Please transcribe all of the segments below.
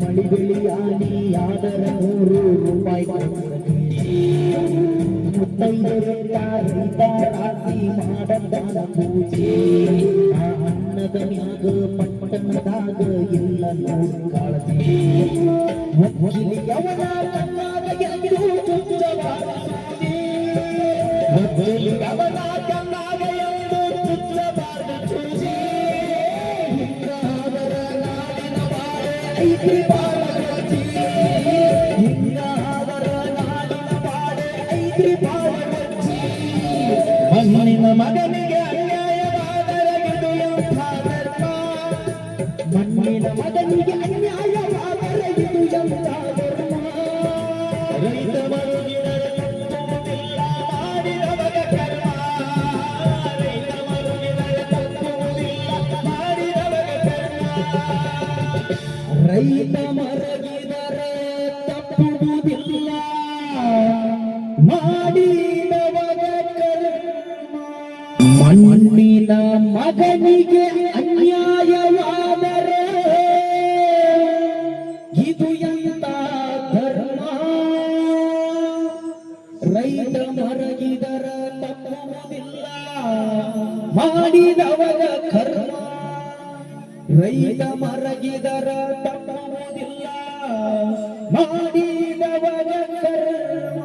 மடிவெளியாடி ஆதர ஒரு ரூபாய் முத்தையாசி மாடத்தான பூஜை அன்னதனியாக பட்டனதாக இல்ல நோக்காலத்தில் அவனா ಮಣ್ಣಿನ ಮಗನಿಗೆ ಅನ್ಯಾಯವಾದರೆ ಇದು ಎಂಥ ಧರ್ಮ. ಮಣ್ಣಿನ ಮಗನಿಗೆ ಅನ್ಯಾಯವಾದರೆ ರೈತ ಮರಗಿದರೆ ತಪ್ಪುವುದಿಲ್ಲ. ಮಾಡಿದವರ ಮಣ್ಣಿನ ಮಗನಿಗೆ ಅನ್ಯಾಯವಾದರೆ ಇದು ಎಂತ ಧರ್ಮ? ರೈತ ಮರಗಿದರ ತಪ್ಪುವುದಿಲ್ಲ. ಮಾಡಿದವರ ಕರ್ಮ ರೈತ ಮರಗಿದರ ತಪ್ಪುವುದಿಲ್ಲ. ಮಾಡಿದವರ ಕರ್ಮ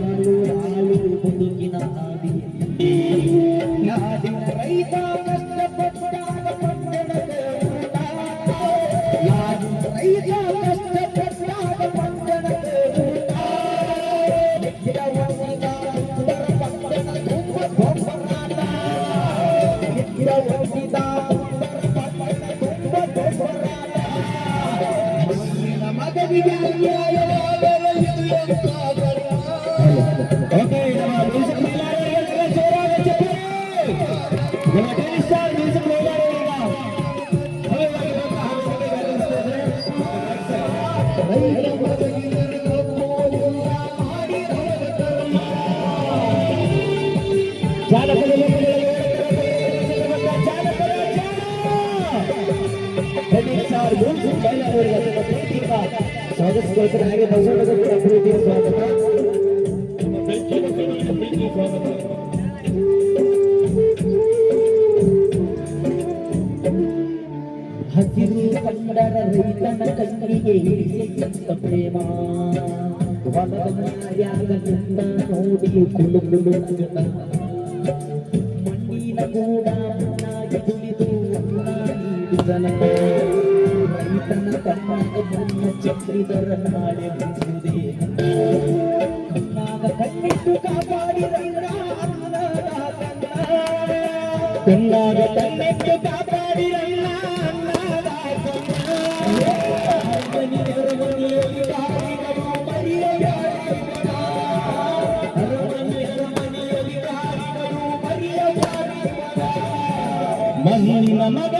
ಸ್ವಾಗತಿಸ್ಕೊಳ್ತಾರೆ ಹಾಗೆ ಕಣ್ಣಿಗೆ ಹಿಡಿಸಿದಂತ ಪ್ರೇಮ ಹೊಲದ ನ್ಯಾಯಾಗದಿಂದ ನೋಡಿ ಕುಲು ಕುಲು ನಗುತ್ತ. ಮಣ್ಣಿನ ಕೂಡ ಮಣ್ಣಾಗಿ ತುಳಿದು ಅನ್ನ ನೀಡಿದನ ರೈತನ ಕಣ್ಣಾಗ ಬಣ್ಣ ಚಕ್ರಿದರ ನಾಳೆ ಮುಗಿಸುವುದೇ ಕಣ್ಣಾಗ ಕಣ್ಣಿಟ್ಟು ಕಾಪಾಡಿ ರೈತ ಅನ್ನದಾತನ ಕಣ್ಣಾಗ ಕಣ್ಣಿಟ್ಟು ಕಾಪಾಡಿ ಮನೆಯಲ್ಲಿ